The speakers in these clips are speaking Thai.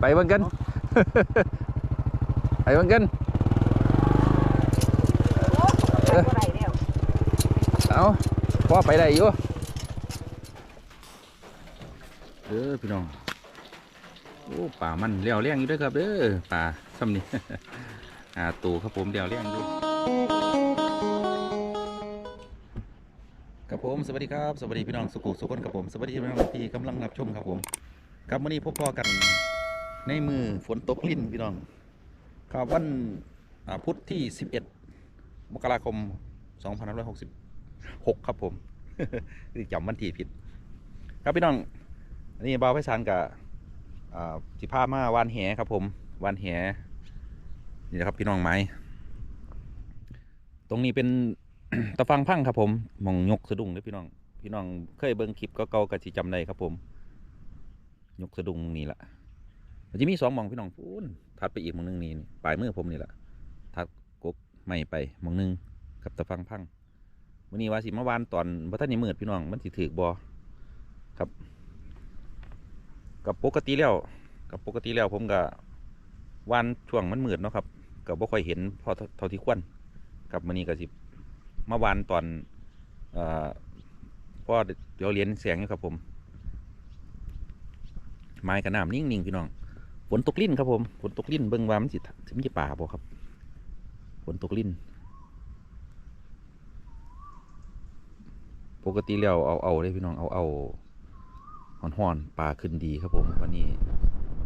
ไปเบิ่งกัน ไปเบิ่งกันโอ้ไปบ่ได้แล้วเอาพ่อไปได้อยู่เด้อพี่น้อง โอ้ป่ามันเลี้ยวเลี้ยงอยู่เด้วยครับเด้อป่าซ้ำนี่อ่าตูครับผมเลี้ยวเลี้ยงอยู่ครับผมสวัสดีครับสวัสดีพี่น้องสุขุสุขคนครับผมสวัสดีพี่น้องที่กำลังรับชมครับผม ครับวันนี้พบพอกันในมือฝนตกลิ้นพี่น้องครับวันพุธที่ 11 มกราคม 2560หกครับผมคือจำวันที่ผิด ครับพี่น้องนนี้บ่าวไพศาลกับอ่าสิพามาวานแหครับผมวานแหนี่นะครับพี่น้องไม้ตรงนี้เป็นตะฟังพังครับผมหมองยกสะดุ้งเด้อพี่น้อง พี่น้องเคยเบิ่งคลิปก็เก่าๆก็สิจำได้ครับผม ยกสะดุ้งนี่ละมันจะมีสองมองพี่น้องพูนทัดไปอีกมองหนึงนี่ปลายมือผมนี่แหละทัดกกไม่ไปมองหนึงกับตะฟังพังวันนี้ว่าสิมาวานตอนบ่ทันได้มืดพี่น้องมันสิถือบ่ครับ กับปกติแล้วกับปกติแล้วผมก็วานช่วงมันมืดเนาะครับก็บ่ค่อยเห็นพอเท่าที่ควรครับมื้อนี้ก็สิมาวานตอนเอ่อพอเดี๋ยวเรียนแสงอยู่ครับผม ไม้กับน้ำนิ่งๆพี่น้องฝนตกลิ้นครับผมฝนตกลิ้นเบิ่งว่ามันสิสิมีป่าบ่ครับฝนตกลิ้น ปกติแล้วเอาเอาเลยพี่น้องเอาเอาหอนหอนปลาขึ้นดีครับผมวันนี้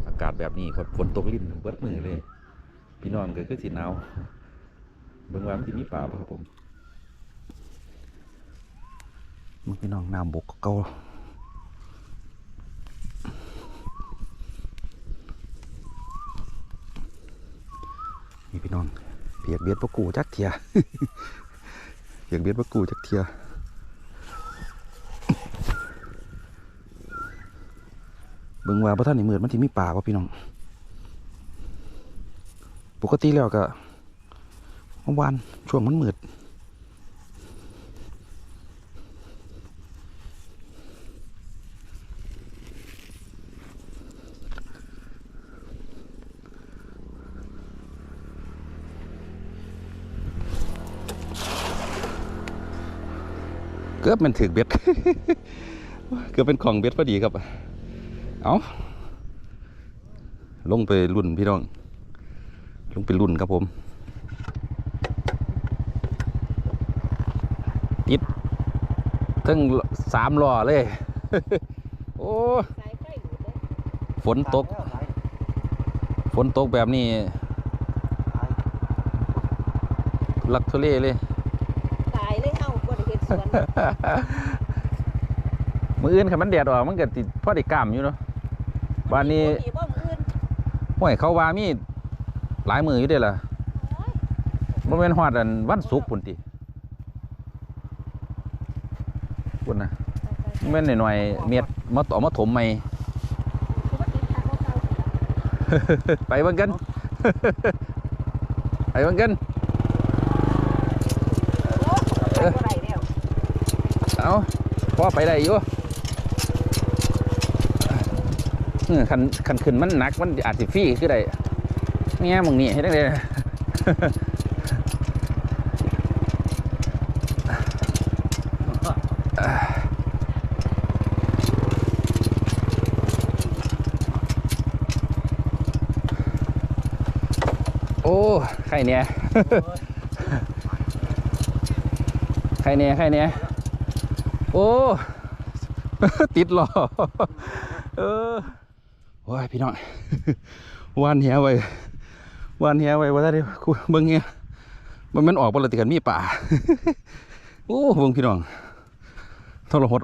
อากาศแบบนี้ฝนฝนตกลิ้นเบิดมือเลย พี่น้องเก็คือสีหนาวเบิ่งว่ามันสิมีปลาบ่ครับผมมึงพี่น้องน้ำบกเก่า นี่พี่น้องเปียกเบียดปะกูจักเทียเปียกเบียดปะกูจักเทียเบิ่งว่าพระท่านนี่มืดมันที่มีป่าป่ะพี่น้อง ปกติแล้วก็เมื่อวานช่วงมันมืด กือบมันถึกเบ็ดเกือบเป็นของเบ็ดพอดีครับ เอาลงไปรุ่นพี่น้อง ลงไปรุ่นครับผมติดทั้งสามล้อเลย โอ้ฝนตก ฝนตกแบบนี้ลักทุเลเลย สวนมืออื่นคันมันแดดออกมันก็ติดพ่อได้กล้ามอยู่เนาะบ้านนี้บ่มีบ่มื้ออื่นห้วยเขาว่ามีหลายมืออยู่เด้อล่ะโอ้ยบ่แม่นฮอดอันวันศุกร์พุ่นติพุ่นนะบ่แม่นหน่อยๆเม็ดมาต่อมาถมใหม่คือว่าติดทางเก่าๆสิล่ะไปเบิ่งกัน ไปเบิ่งกัน โอ้ไปบ่ได้แล้ว เอาพอไปได้อยู่เออคันคันขึ้นมันหนักมันอาจสิฟรีคือได้เนี่ยมึงนี่ให้ได้เลยโอ้ใครเนี่ยใครเนี่ยใครเนี่ย โอ้ ติดหรอเออโอ้ยพี่น้องวานเหียไว้วานเหียไว้ว่าได้กูเบิ่งเงี้ยมันมันออกบริติกันมีป่าโอ้เบิ่งพี่น้องทรหด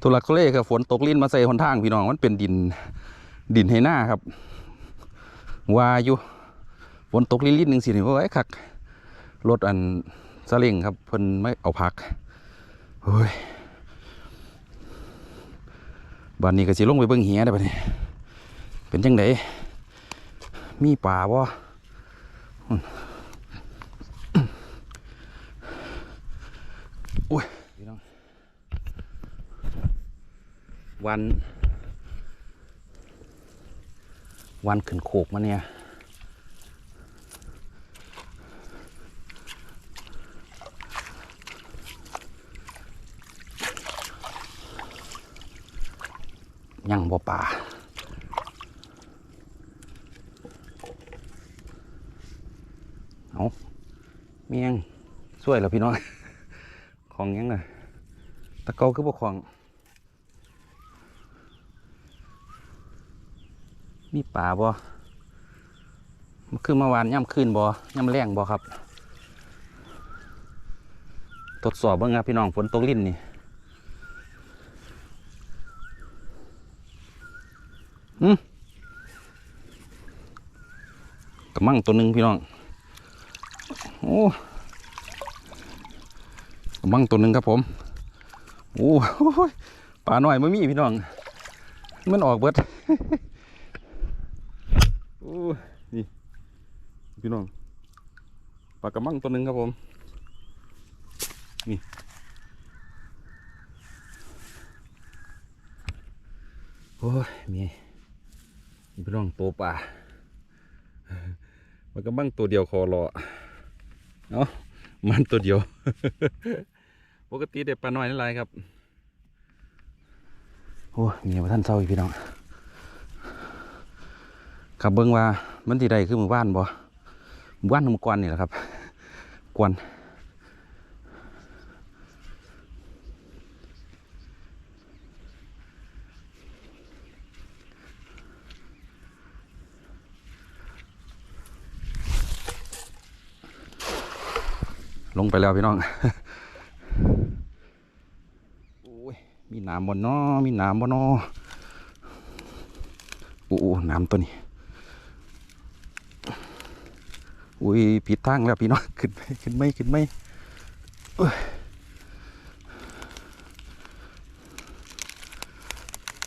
ทุลักทุเลครับฝนตกลิ้นมาใส่หนทางพี่น้องมันเป็นดินดินให้หน้าครับวาอยู่ฝนตกลิ้นลิ้นหนึ่งสินี่ว่าไอ้คักรถอันซาเล้งครับเพิ่นไม่เอาพัก เฮ้ยบ้านนี้ก็สิลงไปเบิ่งเหียได้ปะเนี่ยเป็นจังไดมีป่าบ่อุ่นอุ้ยพี่น้องวัน วันขึ้นโขกมาเนี่ย ยังบ่ป่าเอาเมียงช่วยเหรอพี่น้อง ของยังไงตะเกาคือบ่ของ มีป่าบ่มันคือเมื่อวานย่ำคืนบ่ย่ำแรงบ่ครับ ทดสอบเบิ่งครับพี่น้องฝนตกลิ้นนี่อืม กระมังตัวหนึ่งพี่น้อง โอ้กระมังตัวหนึ่งครับผม โอ้ยปลาหน่อยไม่มีพี่น้อง มันออกเบิดโอ้นี่พี่น้องปลากระมังตัวหนึ่งครับผม นี่โอ้ยมี พี่น้องตัวปลาปลากระมังตัวเดียวคอรอเนาะมันตัวเดียว ปกติเด็ปลาน้อยนั่นไรครับ โอ้ยมีมาท่านเศร้าอีกพี่น้องขับเบิ้งว่ามันที่ใดคือหมู่บ้านบ่หมู่บ้านหมู่กวนนี่แหละครับ กวน ลงไปแล้วพี่น้องโอ้ยมีน้ำบนนอมีน้ำบนนอโอ้น้ำตัวนี้อุ้ยผิดทางแล้วพี่น้องขึ้นไปขึ้นไม่ขึ้นไม่เอ้ย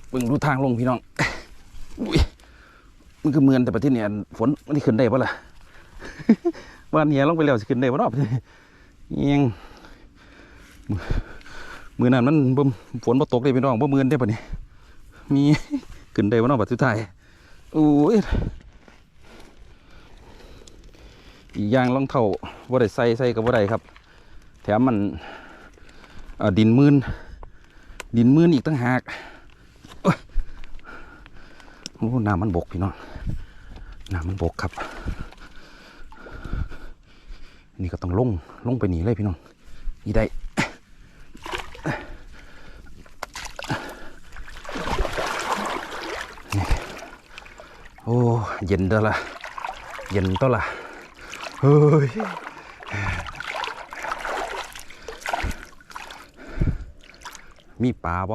เบิ่งดูทางลงพี่น้องอุ้ยมันก็เหมือนแต่ประเทศเนี่ยฝนมันขึ้นได้ปะล่ะบ้านเฮียลงไปแล้วสิขึ้นได้ปะเนาะเอี ยงมือนั้นมันบ่ฝนบ่ตกเลยพี่น้องบ่มือนได้ปะเนี่ยมีขึ้นได้ปะเนาะบัดสุดท้ายโอ้ยอีกอย่างรองเท้าบ่ได้ใส่ใส่กับบ่ได้ครับ แถมมันดินมืนดินมืนอีกตั้งหากโอ้โอ้น้ำมันบกพี่น้องน้ำมันบกครับ นี่ก็ต้องลงลงไปหนีเลยพี่น้องนี่ได้โอ้เย็นเด้อละเย็นตัวละเฮ้ยมีปลาป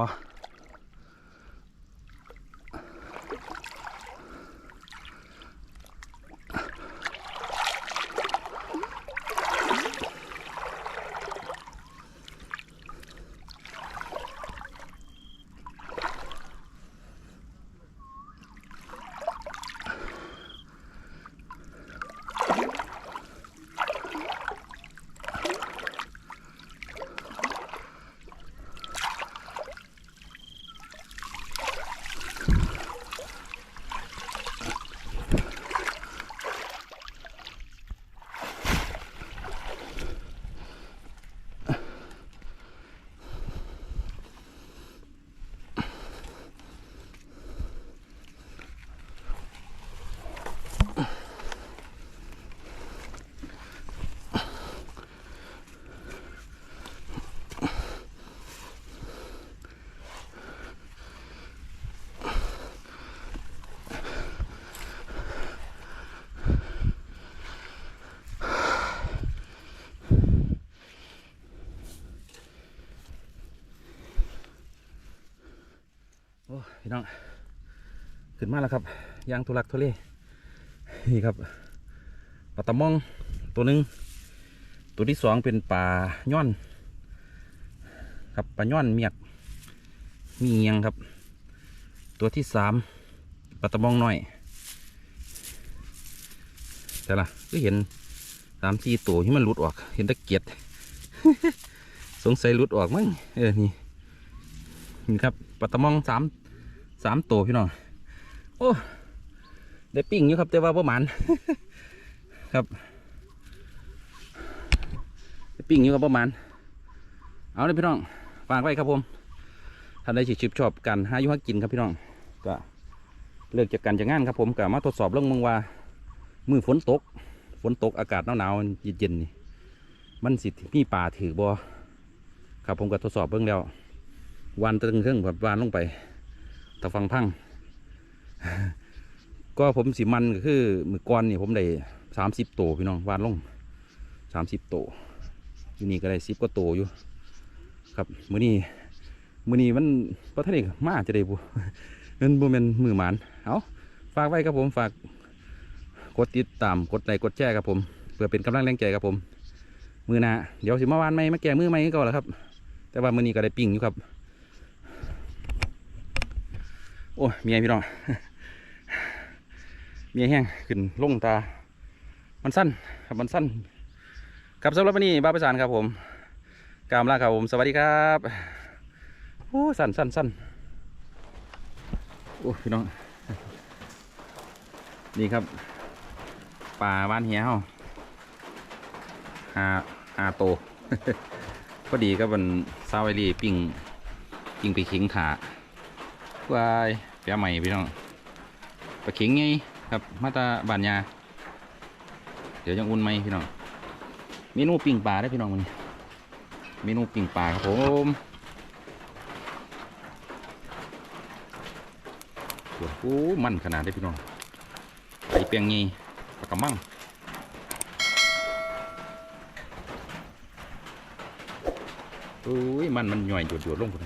พี่น้อง ขึ้นมาแล้วครับยางทุลักทุเลนี่ครับปลาตะมองตัวหนึ่งตัวที่สองเป็นปลาย่อน ครับปลาย่อนเมียกมีเงียงครับ ตัวที่สามปลาตะมองหน้อยแต่ละก็เห็นสามสี่ตัวที่มันหลุดออก เห็นตะเกียดสงสัยหลุดออกมั้งเออนี่นี่ครับปลาตะมองสาม สามตัวพี่น้องโอ้ได้ปิ้งอยู่ครับแต่ว่าประมาณครับได้ปิ้งอยู่ครับประมาณเอาเลยพี่น้องฝากไว้ครับผมท่านใดชื่นชอบการหายู่หากินครับพี่น้องก็เลิกจากการจากงานครับผมก็มาทดสอบเรื่องมึงว่า มือฝนตก ฝนตกอากาศหนาวๆเย็นๆนี่มันสิมีป่าถือบ่ครับผมก็ทดสอบเบิ่งแล้ววันตึงเครื่องแบบวานลงไป ตะฟังพัง ก็ผมสิมันก็คือมือก้อนนี่ผมได้สามสิบโตพี่น้องวานลงสามสิบโตวอยู่นี่ก็ได้สิบก็โตอยู่ ครับมือนี้มือนี้มันพระท่านเอกมาจะได้บุเงินบุเป็นมือหมานเอาฝากไว้ครับผมฝากกดติดตามกดไลค์กดแชร์ครับผม เพื่อเป็นกำลังแรงใจครับผม มือหนาเดี๋ยวสิมาวานไหมมาแก่มือไหมก็แล้วครับ แต่ว่ามือนี้ก็ได้ปิ้งอยู่ครับ โอ้ยเมียพี่น้องเมียแห้งขึ้นลงตา มันสั้นครับมันสั้นครับสำหรับวันนี้บ้าประสานครับผมกามลาครับผม สวัสดีครับโอ้สั้นสั้นสั้นโอ้พี่น้องนี่ครับปลาบ้านเฮียเฮาหาหาโตพอดีก็เป็นซาวไอรีปิ้งปิ้งไปขิงถา วายแปะใหม่พี่น้องปลาขิงไงครับมาตาบานยา เดี๋ยวยังอุ่นไหมพี่น้องเมนูปิ้งปลาได้พี่น้องมันเมนูปิ้งปลาครับผมโอ้โมันขนาดได้พี่น้องไข่เปียงงี้ปลากระมังอุ้ยมันมันหน่อยหยดหยดๆลงพุ่น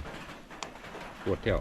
ปวดเที่ยว